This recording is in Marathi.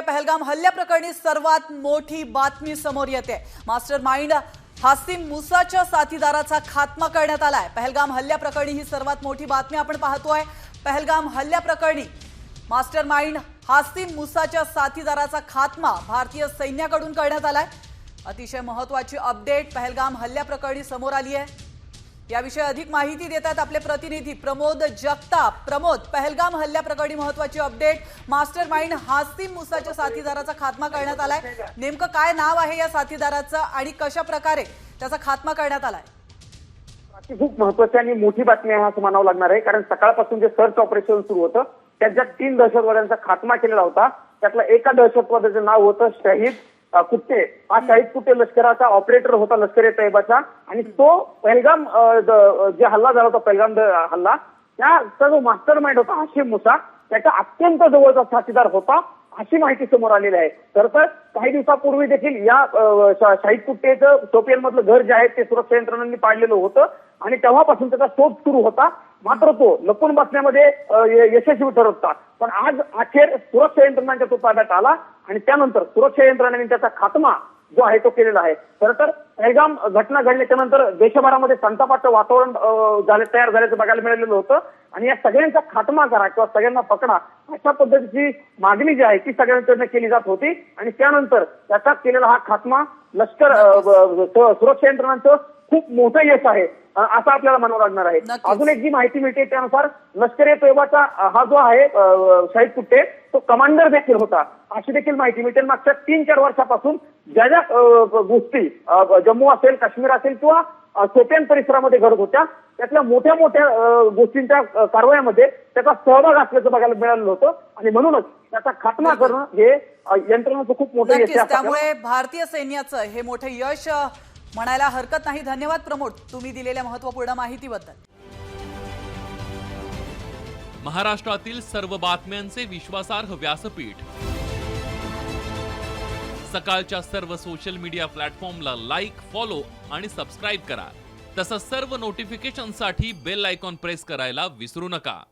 पहलगाम हल्ल्याप्रकरणी सर्वात मोठी बातमी समोर येते. मास्टर माइंड हासिम मुसाच्या साथीदाराचा खात्मा करण्यात आलाय. पहलगाम हल्ल्याप्रकरणी ही सर्वात मोठी बातमी आपण पाहतोय. पहलगाम हल्ल्याप्रकरणी मास्टर माइंड हासिम मुसाच्या साथीदाराचा खात्मा भारतीय सैन्याकडून करण्यात आलाय. अतिशय महत्वाची अपडेट पहलगाम हल्ल्याप्रकरणी समोर आली आहे याविषयी अधिक माहिती देतात आपले प्रतिनिधी प्रमोद जगताप. प्रमोद पहलगाम हल्ल्याप्रकरणी महत्वाची अपडेट. मास्टर माइंड हासिम मुसाच्या साथीदाराचा खात्मा करण्यात आलाय. नेमकं काय नाव आहे या साथीदाराचं आणि कशा प्रकारे त्याचा खात्मा करण्यात आलाय? खूप महत्वाची आणि मोठी बातमी आहे असं म्हणावं लागणार आहे. कारण सकाळपासून जे सर्च ऑपरेशन सुरू होतं त्याच्यात तीन दहशतवाद्यांचा खात्मा केलेला होता त्यातला एका दहशतवाद्याचं नाव होतं शहीद कुट्टे हा शाहीद कुट्टे लष्कराचा ऑपरेटर होता लष्कर तैबाचा आणि तो पहलगाम जे हल्ला झाला होता पहलगाम हल्ला त्याचा जो मास्टर माइंड होता हाशिम मुसा. त्याचा अत्यंत जवळचा साथीदार होता. अशी माहिती समोर आलेली आहे. तर काही दिवसापूर्वी देखील या शाहीद कुट्टेचं शोपियन मधलं घर जे आहे ते सुरक्षा यंत्रणांनी पाडलेलं होतं आणि तेव्हापासून त्याचा शोध सुरू होता. मात्र तो लपून बसण्यामध्ये यशस्वी ठरवता. पण आज अखेर सुरक्षा यंत्रणांच्या तो ताब्यात आला आणि त्यानंतर सुरक्षा यंत्रणांनी त्याचा खात्मा जो आहे तो केलेला आहे. खरं तर पहलगाम घटना घडल्याच्या नंतर देशभरामध्ये संतापाचं वातावरण झाले तयार झाल्याचं बघायला मिळालेलं होतं. आणि या सगळ्यांचा खात्मा करा किंवा सगळ्यांना पकडा अशा पद्धतीची मागणी जी आहे ती सगळ्यांकडनं केली जात होती. आणि त्यानंतर त्याचा केलेला हा खात्मा लष्कर सुरक्षा यंत्रणांचं खूप मोठं यश आहे. असं आपल्याला म्हणावं लागणार आहे. अजून एक जी माहिती मिळते त्यानुसार लष्कर ए तोयबाचा हा जो आहे शाहीद कुट्टे तो कमांडर देखील होता. अशी देखील माहिती मिळते. मागच्या तीन चार वर्षापासून ज्या ज्या गोष्टी जम्मू असेल काश्मीर असेल किंवा अ, शोपियान परिसरामध्ये घडत होत्या त्यातल्या मोठ्या मोठ्या गोष्टींच्या कारवायामध्ये त्याचा सहभाग असल्याचं बघायला मिळालं होतं. आणि म्हणूनच त्याचा खात्मा करणं हे यंत्रणाचं खूप मोठं त्यामुळे भारतीय सैन्याचं हे मोठं यश म्हणायला हरकत नाही. धन्यवाद प्रमोद. तुम्ही दिलेल्या महत्त्वपूर्ण माहितीबद्दल. महाराष्ट्रातील सर्व बातम्यांचे विश्वासार्ह व्यासपीठ. सकाळच्या सर्व सोशल मीडिया प्लॅटफॉर्मला लाईक फॉलो आणि सबस्क्राईब करा. तसंच सर्व नोटिफिकेशनसाठी बेल आयकॉन प्रेस करायला विसरू नका.